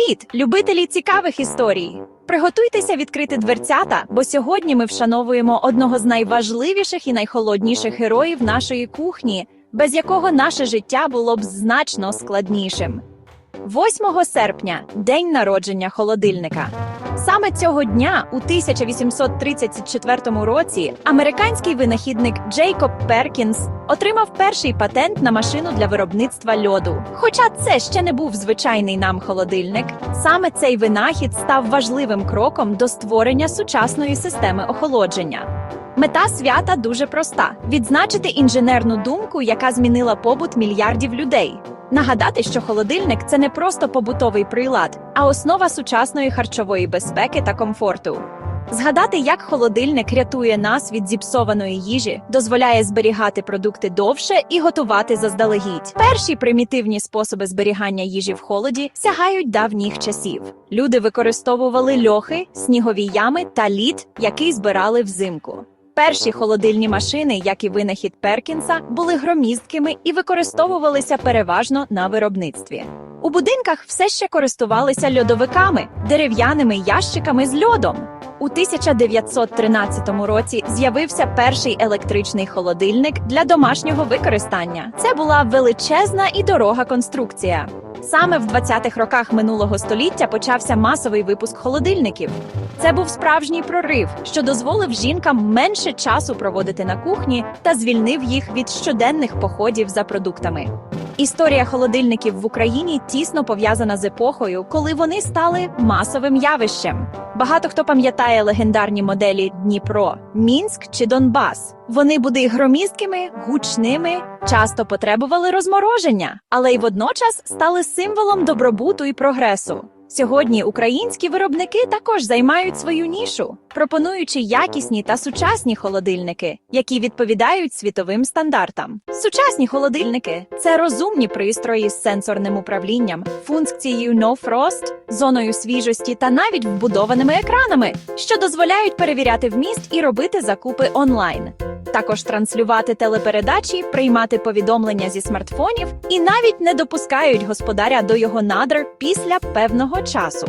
Привіт, любителі цікавих історій! Приготуйтеся відкрити дверцята, бо сьогодні ми вшановуємо одного з найважливіших і найхолодніших героїв нашої кухні, без якого наше життя було б значно складнішим. 8 серпня день народження холодильника. Саме цього дня, у 1834 році, американський винахідник Джейкоб Перкінс отримав перший патент на машину для виробництва льоду. Хоча це ще не був звичайний нам холодильник, саме цей винахід став важливим кроком до створення сучасної системи охолодження. Мета свята дуже проста: відзначити інженерну думку, яка змінила побут мільярдів людей. Нагадати, що холодильник це не просто побутовий прилад, а основа сучасної харчової безпеки та комфорту. Згадати, як холодильник рятує нас від зіпсованої їжі, дозволяє зберігати продукти довше і готувати заздалегідь. Перші примітивні способи зберігання їжі в холоді сягають давніх часів. Люди використовували льохи, снігові ями та лід, який збирали взимку. Перші холодильні машини, як і винахід Перкінса, були громісткими і використовувалися переважно на виробництві. У будинках все ще користувалися льодовиками, дерев'яними ящиками з льодом. У 1913 році з'явився перший електричний холодильник для домашнього використання. Це була величезна і дорога конструкція. Саме в 20-х роках минулого століття почався масовий випуск холодильників. Це був справжній прорив, що дозволив жінкам менше часу проводити на кухні та звільнив їх від щоденних походів за продуктами. Історія холодильників в Україні тісно пов'язана з епохою, коли вони стали масовим явищем. Багато хто пам'ятає легендарні моделі Дніпро, Мінськ чи Донбас. Вони були громісткими, гучними, часто потребували розмороження, але й водночас стали символом добробуту і прогресу. Сьогодні українські виробники також займають свою нішу, пропонуючи якісні та сучасні холодильники, які відповідають світовим стандартам. Сучасні холодильники це розумні пристрої з сенсорним управлінням, функцією No Frost, зоною свіжості та навіть вбудованими екранами, що дозволяють перевіряти вміст і робити закупи онлайн. Також транслювати телепередачі, приймати повідомлення зі смартфонів і навіть не допускають господаря до його надр після певного часу.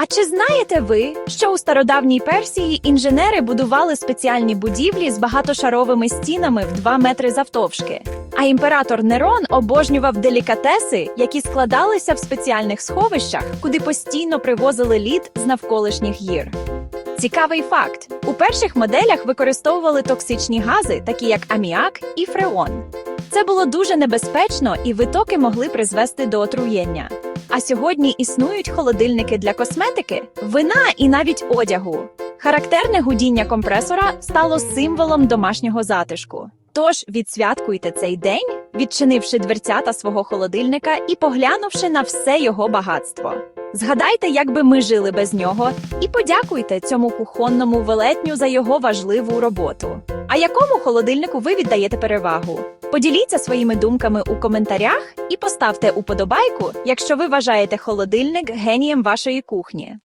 А чи знаєте ви, що у стародавній Персії інженери будували спеціальні будівлі з багатошаровими стінами в 2 метри завтовшки? А імператор Нерон обожнював делікатеси, які складалися в спеціальних сховищах, куди постійно привозили лід з навколишніх гір. Цікавий факт: у перших моделях використовували токсичні гази, такі як аміак і фреон. Це було дуже небезпечно, і витоки могли призвести до отруєння. А сьогодні існують холодильники для косметики, вина і навіть одягу. Характерне гудіння компресора стало символом домашнього затишку. Тож відсвяткуйте цей день, відчинивши дверцята свого холодильника і поглянувши на все його багатство. Згадайте, як би ми жили без нього, і подякуйте цьому кухонному велетню за його важливу роботу. А якому холодильнику ви віддаєте перевагу? Поділіться своїми думками у коментарях і поставте уподобайку, якщо ви вважаєте холодильник генієм вашої кухні.